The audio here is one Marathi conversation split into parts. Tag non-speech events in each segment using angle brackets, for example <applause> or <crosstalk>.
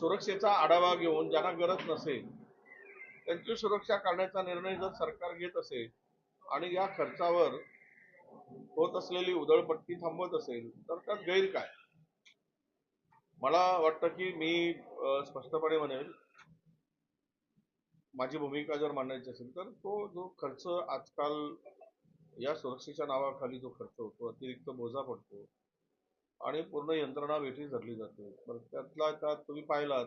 सुरक्षेचा आढावा घेऊन ज्यांना गरज नसेल त्यांची सुरक्षा करण्याचा निर्णय जर सरकार घेत असेल आणि या खर्चावर होत असलेली उधळपट्टी थांबवत असेल तर त्यात गैर काय? मला वाटतं की मी स्पष्टपणे म्हणेल माझी भूमिका जर मांडायची असेल तर तो जो खर्च आजकाल या सुरक्षेच्या नावाखाली जो खर्च होतो अतिरिक्त बोजा पडतो आणि पूर्ण यंत्रणा वेठी धरली जाते. तर त्यातला त्यात तुम्ही पाहिलात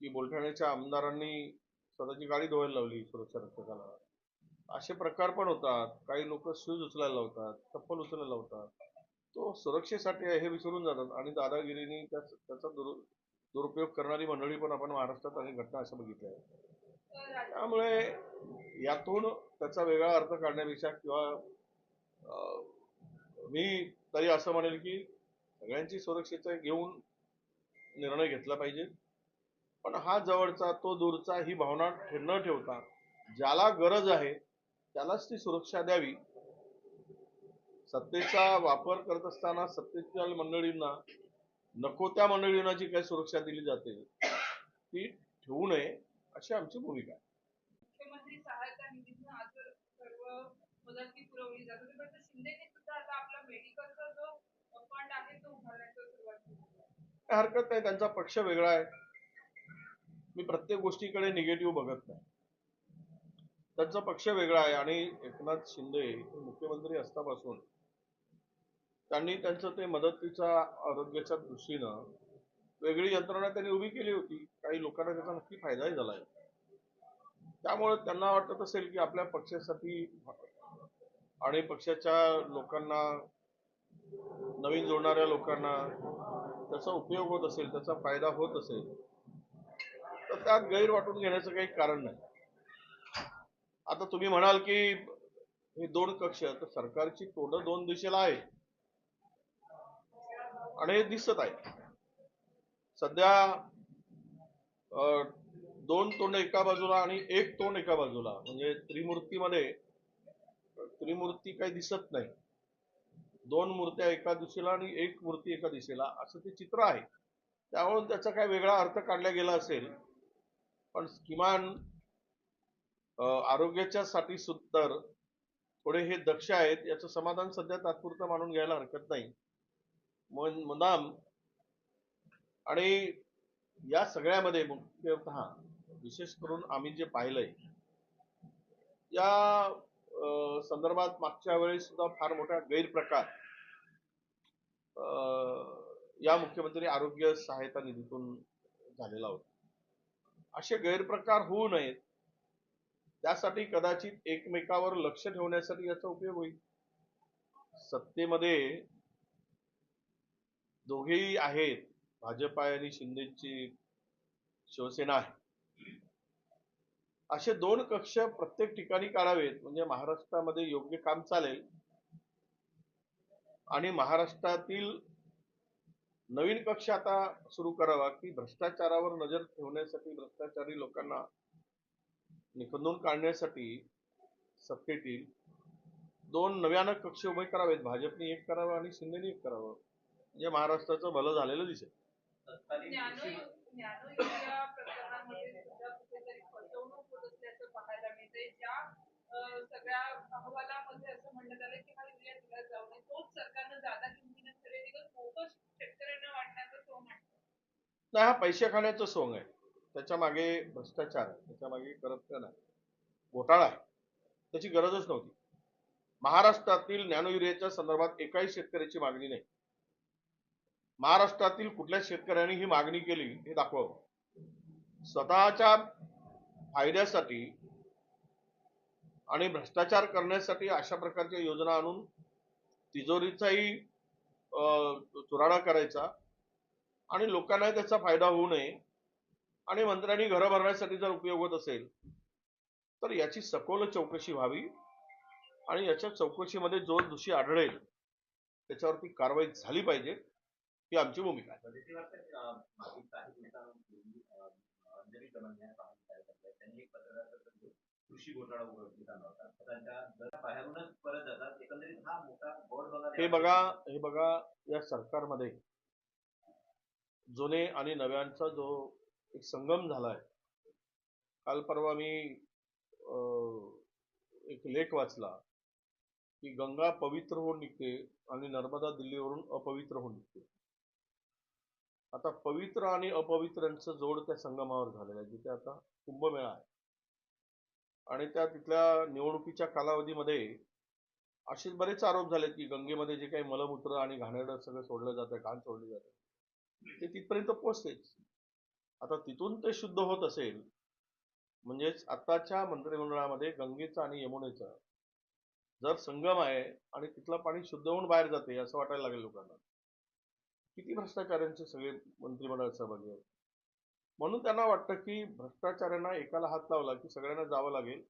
की बुलढाण्याच्या आमदारांनी स्वतःची गाडी धुवायला लावली सुरक्षा रक्षकाला. असे प्रकार पण होतात. काही लोक शूज उचलायला लावतात चप्पल उचलायला लावतात. तो सुरक्षेसाठी आहे हे विसरून जातात आणि दादागिरीने त्या त्याचा दुर दुरुपयोग करणारी मंडळी पण आपण महाराष्ट्रात अनेक घटना अशा बघितल्या आहेत. त्यामुळे यातून त्याचा वेगळा अर्थ काढण्यापेक्षा किंवा मी तरी असं म्हणेल की सगळ्यांची सुरक्षेचा घेऊन निर्णय घेतला पाहिजे. पण हा जवळचा तो दूरचा ही भावना न ठेवता ज्याला गरज आहे त्यालाच ती सुरक्षा द्यावी. सत्तेचा वापर करत असताना सत्तेच्या मंडळींना नको त्या मंडळींना जी काही सुरक्षा दिली जाते ती ठेवू नये अशी आमची भूमिका आहे. मुख्यमंत्री सहायता निधीतून आज सर्व मदत पुरवली जात होती पण शिंदेने सुद्धा आता आपला मेडिकलचा जो फंड आहे तो उभारण्याचा सुरुवात केली काय हरकत नाही त्यांचा पक्ष वेगळा आहे. मी प्रत्येक गोष्टीकडे निगेटिव्ह बघत नाही. त्यांचा पक्ष वेगळा आहे आणि एकनाथ शिंदे हे मुख्यमंत्री असतापासून त्यांनी त्यांचं ते मदतीच्या आरोग्याच्या दृष्टीनं वेगळी यंत्रणा त्यांनी उभी केली होती. काही लोकांना त्याचा नक्की फायदाही झाला आहे. त्यामुळे त्यांना वाटत असेल की आपल्या पक्षासाठी आणि पक्षाच्या लोकांना नवीन जोडणाऱ्या लोकांना त्याचा उपयोग होत असेल त्याचा फायदा होत असेल तर त्यात गैर वाटून घेण्याचं काही कारण नाही. आता तुम्ही म्हणाल की हे दोन कक्ष तर सरकारची तोंड दोन दिशेला आहे. आणि हे दिसत आहे. सध्या दोन तोंड एका बाजूला आणि एक तोंड एका बाजूला म्हणजे त्रिमूर्तीमध्ये त्रिमूर्ती काही दिसत नाही. दोन मूर्त्या एका दिशेला आणि एक मूर्ती एका दिशेला असं ते चित्र आहे. त्यामुळे त्याचा काय वेगळा अर्थ काढला गेला असेल पण किमान आरोग्याच्या साठी सुद्धा थोडे हे दक्ष आहेत याचं समाधान सध्या तात्पुरतं मानून घ्यायला हरकत नाही. मुदाम आणि या सगळ्यामध्ये मुख्यतः विशेष करून आम्ही जे पाहिलंय या संदर्भात मागच्या वेळेस सुद्धा फार मोठा गैरप्रकार अं, या मुख्यमंत्री आरोग्य सहायता निधीतून झालेला होता. असे गैरप्रकार होऊ नयेत त्यासाठी कदाचित एकमेकावर लक्ष ठेवण्यासाठी याचा उपयोग होईल. सत्तेमध्ये दोघेही आहेत भाजपा आणि शिंदेची शिवसेना आहे. असे दोन कक्ष प्रत्येक ठिकाणी काढावेत. म्हणजे महाराष्ट्रामध्ये योग्य काम चालेल. आणि महाराष्ट्रातील नवीन कक्ष आता सुरू करावा की भ्रष्टाचारावर नजर ठेवण्यासाठी भ्रष्टाचारी लोकांना निखंदून काढण्यासाठी सत्तेतील दोन नव्यानं कक्ष उभे करावेत. भाजपने एक करावं आणि शिंदेने एक करावं. म्हणजे महाराष्ट्राचं भलं झालेलं दिसेल. पाहायला ज्या सगळ्या अहवालामध्ये असं म्हणण्यात आलं की हा युरिया दिला जाऊ नये. तोच सरकारनं जादा किमतीनं खरेदी करून मोफत शेतकऱ्यांना वाटण्याचा सोंग आणलं नाही हा पैसे खाण्याचं सोंग आहे. त्याच्यामागे भ्रष्टाचार आहे. त्याच्यामागे करप्शन आहे. घोटाळा आहे. त्याची गरजच नव्हती. महाराष्ट्रातील नॅनो युरियाच्या संदर्भात एकाही शेतकऱ्याची मागणी नाही. महाराष्ट्रातील कुठल्या शेतकऱ्यांनी ही मागणी केली हे दाखवावं. स्वतःच्या फायद्यासाठी आणि भ्रष्टाचार करण्यासाठी अशा प्रकारच्या योजना आणून तिजोरीचाही चुराडा करायचा. आणि लोकांनाही त्याचा फायदा होऊ नये. आणि मंत्र्यांनी घरं भरण्यासाठी जर उपयोग होत असेल तर याची सखोल चौकशी व्हावी. आणि याच्या चौकशीमध्ये जो दोषी आढळेल त्याच्यावरती कारवाई झाली पाहिजे ही आमची भूमिका आहे वैदेशिक वार्तेत, अं, मागील काही दिवसांपूर्वी, अं, अंजली दमन या सामाजिक कार्यकर्त्या त्यांनी एक पत्रकार संघ कृषी घोटाळा उघडकीस आणला होता. त्यांच्या बाहेरूनच परत जातात. एकंदरीत हा मोठा बोर्ड बघा हे बघा हे बघा या सरकारमध्ये जुने आणि नव्यांचा जो एक संगम झालाय. काल परवा मी अं, एक लेख वाचला की गंगा पवित्र होऊन निघते आणि नर्मदा दिल्लीवरून अपवित्र होऊन निघते. आता पवित्र आणि अपवित्रांचं जोड त्या संगमावर झालेलं आहे. जिथे आता कुंभमेळा आहे. आणि त्या तिथल्या निवडणुकीच्या कालावधीमध्ये असेच बरेच आरोप झाले की गंगेमध्ये जे काही मलमूत्र आणि घाणेरडं सगळं सोडलं जातं घाण सोडली जाते ते तिथपर्यंत पोहोचतेच आता तिथून ते शुद्ध होत असेल म्हणजेच आत्ताच्या मंत्रिमंडळामध्ये गंगेचं आणि यमुनेचं जर संगम आहे आणि तिथलं पाणी शुद्ध होऊन बाहेर जाते असं वाटायला लागेल लोकांना. किती भ्रष्टाचारांचे सगळे मंत्रिमंडळ सहभागी आहेत. म्हणून त्यांना वाटतं की भ्रष्टाचाऱ्यांना एकाला हात लावला की सगळ्यांना जावं लागेल.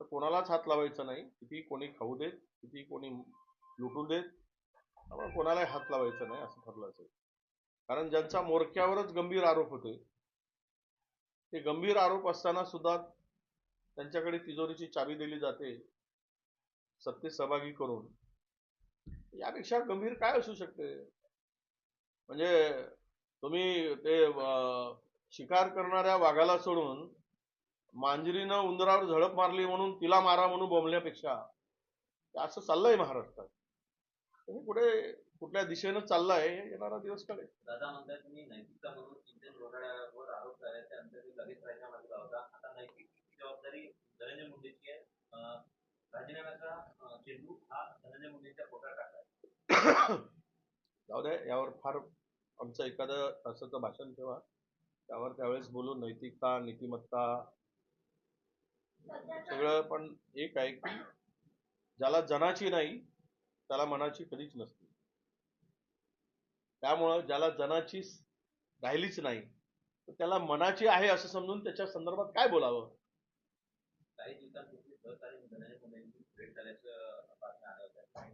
तर कोणालाच हात लावायचा नाही. किती कोणी खाऊ देत किती कोणी लुटू देत त्यामुळे कोणालाही हात लावायचा नाही असं ठरलं असेल. कारण ज्यांचा मोरक्यावरच गंभीर आरोप होते ते गंभीर आरोप असताना सुद्धा त्यांच्याकडे तिजोरीची चाबी दिली जाते सत्तेत सहभागी करून. यापेक्षा गंभीर काय असू शकते? म्हणजे तुम्ही ते शिकार करणाऱ्या वाघाला सोडून मांजरीनं उंदरावर झडप मारली म्हणून तिला मारा म्हणून बोंबल्यापेक्षा असं चाललंय महाराष्ट्रात. हे पुढे कुठल्या दिशेनं चाललंय हे येणारा दिवस कळेल. दादा म्हणताय तुम्ही नैतिकता म्हणून इंडियन घोटाळ्यावर आरोप करायचे अंतर लगेच राजीनामा दिला होता आता नैतिक जबाबदारी धनंजय मुंडेची आहे. राजीनाम्याचा चेंडू हा धनंजय मुंडेच्या पोटात टाकला <coughs> जाऊ द्या यावर फार आमचं एखादं तासाचं भाषण ठेवा. त्यावर त्यावेळेस बोलू नैतिकता नीतिमत्ता सगळं पण एक आहे की ज्याला जनाची नाही त्याला मनाची कधीच नसते. त्यामुळं ज्याला जनाची राहिलीच नाही तर त्याला मनाची आहे असं समजून त्याच्या संदर्भात काय बोलावं? काही दिवसांपूर्वी सहकारी भेट झाल्याचं बातम्या आल्या होत्या काही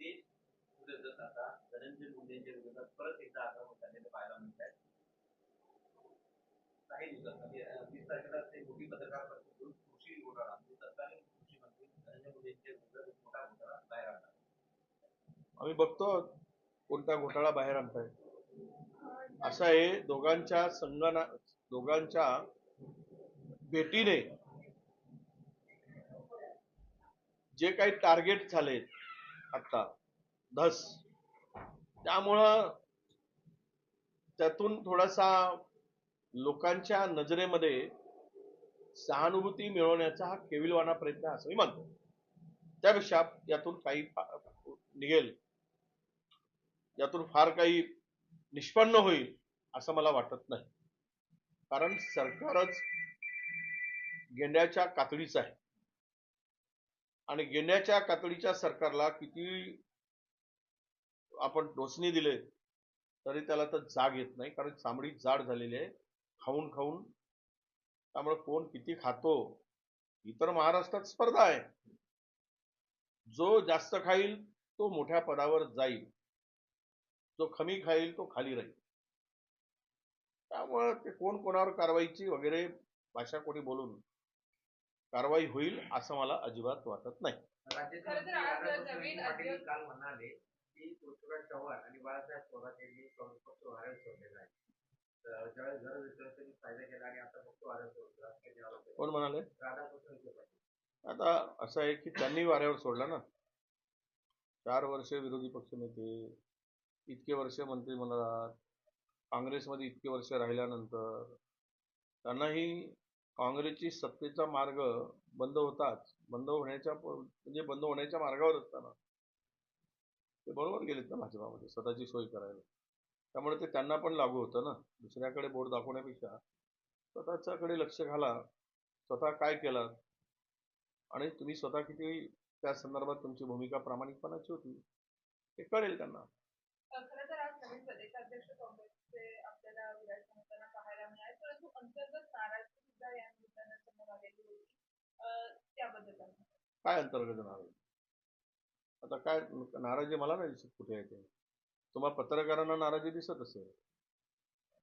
ते पुढे जर आता. धनंजय मुंडेंच्या विरोधात परत एकदा आक्रमक झालेलं पाहायला मिळत आहे काही दिवसात म्हणजे वीस तारखेला ते मोठी पत्रकार परिषद घेऊन कृषी घोटाळा म्हणजे तत्कालीन कृषी मंत्री धनंजय मुंडेंच्या विरोधात एक मोठा घोटाळा बाहेर आणला. आम्ही बघतो कोणता घोटाळा बाहेर आणताय. असं आहे दोघांच्या संगणा दोघांच्या भेटीने जे काही टार्गेट झालेत आता धस. त्यामुळं त्यातून थोडासा लोकांच्या नजरेमध्ये सहानुभूती मिळवण्याचा हा केविलवाना प्रयत्न असं मी मानतो. त्यापेक्षा यातून काही निघेल. यातून फार काही निष्पन्न होईल असं मला वाटत नाही. कारण सरकारच गेंड्याच्या कातडीचं आहे. आणि गेंड्याच्या कातडीच्या सरकारला किती आपण टोचणी दिले तरी त्याला तर जाग येत नाही कारण चामडी जाड झालेली आहे खाऊन खाऊन. त्यामुळे कोण किती खातो ही तर महाराष्ट्रात स्पर्धा आहे. जो जास्त खाईल तो मोठ्या पदावर जाईल. जो कमी खाईल तो खाली राहील. त्यामुळं ते कोण कोणावर कारवाईची वगैरे भाषा कोणी बोलून कारवाई होईल असं मला अजिबात वाटत नाही. की पृथ्वीराज चव्हाण आणि बाळासाहेब थोरात यांनी पक्ष वाऱ्यावर सोडलेला आहे. तर ज्यावेळेस गरज होती त्यावेळेस त्यांनी फायदा केला आणि आता फक्त वाऱ्यावर सोडला. असं आरोप केला. कोण म्हणाले? राधाकृष्ण विखे पाटील. आता असं आहे की त्यांनी वाऱ्यावर सोडला ना. चार वर्ष विरोधी पक्षनेते इतके वर्ष मंत्रिमंडळात काँग्रेसमध्ये इतके वर्ष राहिल्यानंतर त्यांनाही काँग्रेसची सत्तेचा मार्ग बंद होताच. बंद होण्याच्या म्हणजे बंद होण्याच्या मार्गावर असताना ते बरोबर गेलेत ना भाजपामध्ये स्वतःची सोय करायला. त्यामुळे ते त्यांना पण लागू होतं ना. दुसऱ्याकडे बोट दाखवण्यापेक्षा स्वतःच्याकडे लक्ष घाला. स्वतः काय केलं? आणि तुम्ही स्वतः किती त्या संदर्भात तुमची भूमिका प्रामाणिकपणाची होती हे कळेल त्यांना. खरं तर आज नवीन प्रदेशाध्यक्ष काँग्रेसचे आपल्याला विराज होताना पाहायला मिळाले. परंतु अंतर्गत नाराजी सुद्धा या निमित्तानं समोर आलेली होती. अं, त्याबद्दल काय? म्हणता? काय अंतर्गत नाराजी? आता काय नाराजी मला नाही दिसत कुठे आहे ते. तुम्हाला पत्रकारांना नाराजी दिसत असेल.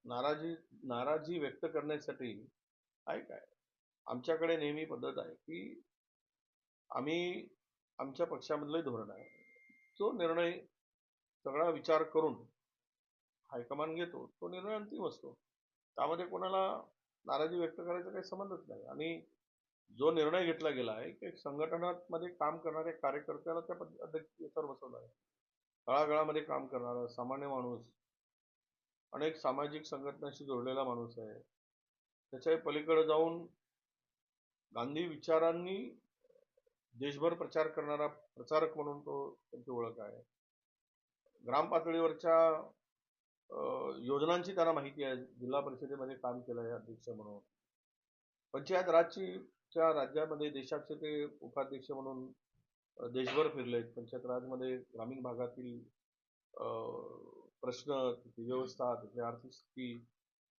नाराजी नाराजी व्यक्त करण्यासाठी आहे काय? आमच्याकडे नेहमी पद्धत आहे की आम्ही आमच्या पक्षामधलं धोरण आहे. जो निर्णय सगळा विचार करून हायकमांड घेतो तो निर्णय अंतिम असतो. त्यामध्ये कोणाला नाराजी व्यक्त करायचा काही संबंधच नाही. आणि जो निर्णय घेतला गेला आहे की संघटनामध्ये काम करणाऱ्या कार्यकर्त्याला त्या पद- अध्यक्षतेवर बसवलं आहे. तळागाळामध्ये काम करणारा सामान्य माणूस अनेक सामाजिक संघटनाशी जोडलेला माणूस आहे. त्याच्या पलीकडे जाऊन गांधी विचारांनी देशभर प्रचार करणारा प्रचारक म्हणून तो त्यांची ओळख आहे. ग्राम पातळीवरच्या योजनांची त्यांना माहिती आहे. जिल्हा परिषदेमध्ये काम केलं आहे अध्यक्ष म्हणून. पंचायत राजची च्या राज्यामध्ये देशाचे ते उपाध्यक्ष म्हणून देशभर फिरलेत. पंचायत राजमध्ये ग्रामीण भागातील अं, प्रश्न तिथली व्यवस्था तिथली आर्थिक स्थिती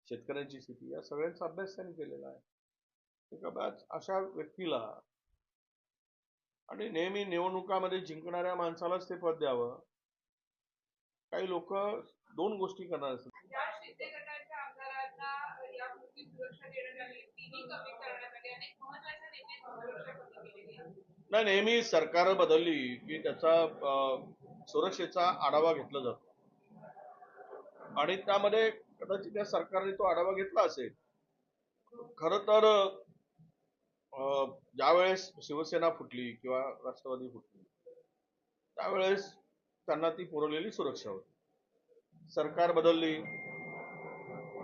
शेतकऱ्यांची स्थिती या सगळ्यांचा अभ्यास त्यांनी केलेला आहे. अशा व्यक्तीला आणि नेहमी निवडणुकामध्ये जिंकणाऱ्या माणसालाच ते पद द्यावं. काही लोक दोन गोष्टी करणार असतात. नाही नेहमी सरकार बदलली की त्याचा सुरक्षेचा आढावा घेतला जातो. आणि त्यामध्ये कदाचित त्या सरकारने तो आढावा घेतला असेल. खर तर अं, ज्यावेळेस शिवसेना फुटली किंवा राष्ट्रवादी फुटली त्यावेळेस त्यांना ती पुरवलेली सुरक्षा होती. सरकार बदलली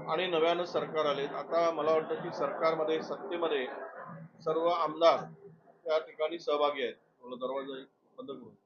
आणि नव्यानं सरकार आले आता मला वाटतं की सरकारमध्ये सत्तेमध्ये सर्व आमदार त्या ठिकाणी सहभागी आहेत. दरवाजा बंद करून.